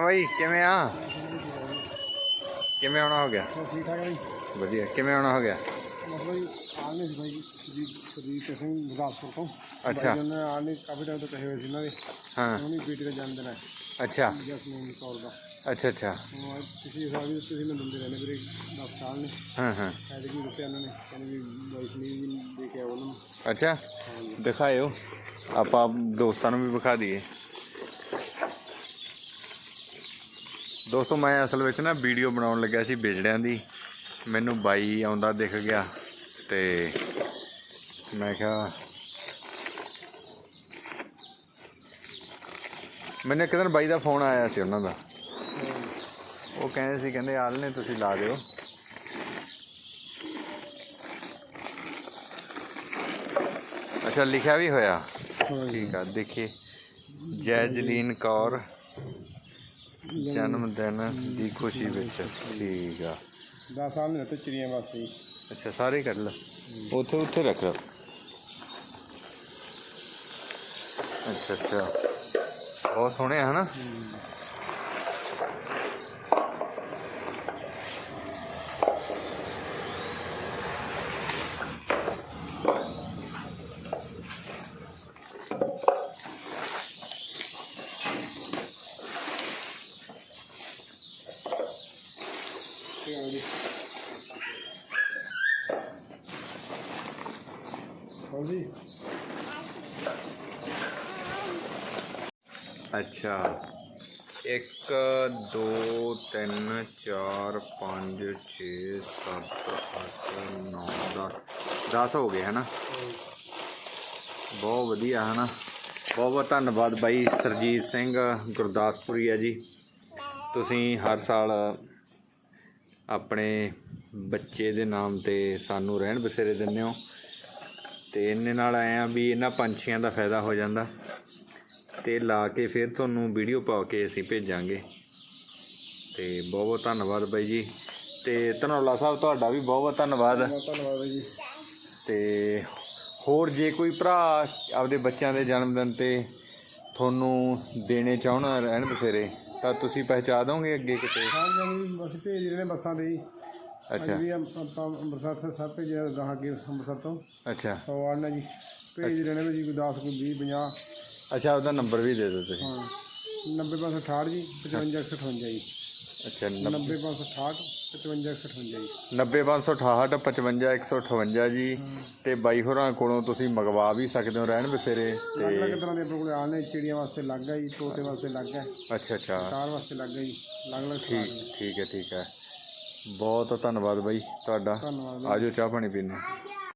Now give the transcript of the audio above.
ਬਾਈ? ਕਿਵੇਂ ਆ? ਕਿਵੇਂ ਆਉਣਾ ਹੋ ਗਿਆ? ਠੀਕ ਠਾਕ ਬਈ। ਵਧੀਆ ਕਿਵੇਂ ਆਉਣਾ ਹੋ ਗਿਆ? ਮਤਲਬ ਜੀ ਆਣੇ ਸੀ ਬਾਈ ਜੀ ਸੁਦੀਪ ਸਿੰਘ ਗੁਰਦਾਸਪੁਰ ਤੋਂ। ਅੱਛਾ। ਬਾਈ ਉਹਨੇ ਆਣੇ ਕਾਫੀ ਟਾਈਮ ਤੋਂ ਕਹੇ ਹੋਏ ਸੀ ਇਹਨਾਂ ਦੇ। ਹਾਂ। ਉਹਨੀ ਬੇਟੀ ਦਾ ਜਨਮ ਦਿਨ ਹੈ। ਅੱਛਾ। ਜਸਮੀਨ ਕੌਰ ਦਾ। ਅੱਛਾ ਅੱਛਾ। ਹੁਣ ਅੱਜ ਪਿਛਲੇ ਸਾਲ ਵੀ ਤੁਸੀਂ ਮੈਨੂੰ ਦਿੰਦੇ ਰਹਿੰਦੇ ਵੀਰੇ 10 ਸਾਲ ਨੇ। ਹਾਂ ਹਾਂ। ਐਡ ਵੀ ਦਿੱਤੇ ਉਹਨਾਂ ਨੇ। ਕਹਿੰਦੇ ਵੀ ਵਾਈਸ ਲਈ ਵੀ ਦੇ ਕੇ ਆਓ ਉਹਨਾਂ ਨੂੰ। ਅੱਛਾ। ਦਿਖਾਇਓ। ਆਪਾਂ ਦੋਸਤਾਂ ਨੂੰ ਵੀ ਵਿਖਾ ਦਈਏ। ਦੋਸਤੋ ਮੈਂ ਅਸਲ ਵਿੱਚ ਨਾ ਵੀਡੀਓ ਬਣਾਉਣ ਲੱਗਿਆ ਸੀ ਬਿਜੜਿਆਂ ਦੀ। ਮੈਨੂੰ ਬਾਈ ਆਉਂਦਾ ਦਿਖ ਗਿਆ ਤੇ ਮੈਂ ਕਿਹਾ ਮੈਨੂੰ ਇੱਕ ਦਿਨ ਬਾਈ ਦਾ ਫੋਨ ਆਇਆ ਸੀ ਉਹਨਾਂ ਦਾ। ਉਹ ਕਹਿੰਦੇ ਸੀ ਕਹਿੰਦੇ ਆਲ ਨੇ ਤੁਸੀਂ ਲਾ ਦਿਓ। ਅੱਛਾ ਲਿਖਿਆ ਵੀ ਹੋਇਆ। ਠੀਕ ਆ ਦੇਖੀਏ ਜੈਜਲੀਨ ਕੌਰ। ਜਨਮ ਦਿਨ ਦੀ ਖੁਸ਼ੀ ਵਿੱਚ। ਠੀਕ ਆ। 10 ਸਾਲ ਨੇ ਦਿੱਤੇ ਚਿੜੀਆਂ ਵਾਸਤੇ। ਅੱਛਾ ਸਾਰੇ ਕੱਢ ਲਾ। ਉੱਥੇ ਉੱਥੇ ਰੱਖ ਲਓ ਅੱਛਾ ਅੱਛਾ। ਬਹੁਤ ਸੋਹਣੇ ਹਨਾ? ਤੇ ਜੀ ਹਾਂ ਜੀ ਅੱਛਾ। 1 2 3 4 5 6 7 8 9 10 10 ਹੋ ਗਏ ਹਨਾ ਬਹੁਤ ਵਧੀਆ ਹਨਾ ਬਹੁਤ ਬਹੁਤ ਧੰਨਵਾਦ ਬਾਈ ਸਰਜੀਤ ਸਿੰਘ, ਗੁਰਦਾਸਪੁਰੀ ਆ ਜੀ। ਤੁਸੀਂ ਹਰ ਸਾਲ ਆਪਣੇ ਬੱਚੇ ਦੇ ਨਾਮ ਤੇ ਸਾਨੂੰ ਰਹਿਣ ਬਸੇਰੇ ਦਿੰਦੇ ਹੋ। ਤੇ ਇਹਨੇ ਨਾਲ ਆਏ ਆ ਵੀ ਇਹਨਾਂ ਪੰਛੀਆਂ ਦਾ ਫਾਇਦਾ ਹੋ ਜਾਂਦਾ। ਤੇ ਲਾ ਕੇ ਫਿਰ ਤੁਹਾਨੂੰ ਵੀਡੀਓ ਪਾ ਕੇ ਅਸੀਂ ਭੇਜਾਂਗੇ। ਤੇ ਬਹੁਤ ਬਹੁਤ ਧੰਨਵਾਦ ਬਾਈ ਜੀ। ਤੇ ਧਨੌਲਾ ਸਾਹਿਬ ਤੁਹਾਡਾ ਵੀ ਬਹੁਤ ਬਹੁਤ ਧੰਨਵਾਦ। ਧੰਨਵਾਦ ਬਾਈ ਜੀ। ਤੇ ਹੋਰ ਜੇ ਕੋਈ ਭਰਾ ਆਪਦੇ ਬੱਚਿਆਂ ਦੇ ਜਨਮ ਦਿਨ ਤੇ ਤੁਹਾਨੂੰ ਦੇਣੇ ਚਾਹਣ ਰਹਿਣ ਬਸੇਰੇ ਤਾਂ ਤੁਸੀਂ ਪਹਿਚਾ ਦੋਗੇ ਅੱਗੇ ਕਿਤੇ? ਹਾਂ ਜੀ ਅਸੀਂ ਭੇਜ ਰਹੇ ਨੇ ਬੱਸਾਂ ਤੇ ਜੀ। ਅੱਛਾ। ਵੀ ਆਪਾਂ ਅੰਮ੍ਰਿਤਸਰ ਤੋਂ ਸਭ ਭੇਜਿਆ ਗਾਹਾਂ ਅੱਗੇ ਅੰਮ੍ਰਿਤਸਰ ਤੋਂ। ਅੱਛਾ। ਸਵਾਲ ਨੇ ਜੀ ਭੇਜ ਰਹੇ ਨੇ ਜੀ ਕੋਈ 10 ਕੋਈ 20 50 ਅੱਛਾ ਉਹਦਾ ਨੰਬਰ ਵੀ ਦੇ ਦਿਓ ਤੁਸੀਂ। ਹਾਂ। 90568 ਜੀ 5558 ਜੀ। ਅੱਛਾ 90568 5558 ਜੀ। 90568 55158 ਜੀ। ਤੇ ਬਾਈ ਹੋਰਾਂ ਕੋਲੋਂ ਤੁਸੀਂ ਮੰਗਵਾ ਵੀ ਸਕਦੇ ਹੋ ਰਹਿਣ ਬਸੇਰੇ ਤੇ ਅਲੱਗ ਤਰ੍ਹਾਂ ਦੇ ਆਪਣੇ ਕੋਲ ਆਲ ਨੇ ਚਿੜੀਆਂ ਵਾਸਤੇ ਲੱਗ ਹੈ ਜੀ ਤੋਤੇ ਵਾਸਤੇ ਲੱਗ ਹੈ। ਅੱਛਾ ਅੱਛਾ। ਕਾਰ ਵਾਸਤੇ ਲੱਗ ਹੈ ਜੀ ਅਲੱਗ ਅਲੱਗ ਠੀਕ। ਠੀਕ ਹੈ ਠੀਕ ਹੈ। ਬਹੁਤ ਧੰਨਵਾਦ ਬਾਈ ਤੁਹਾਡਾ। ਆਜੋ ਚਾਹ ਪਾਣੀ ਪੀਣੇ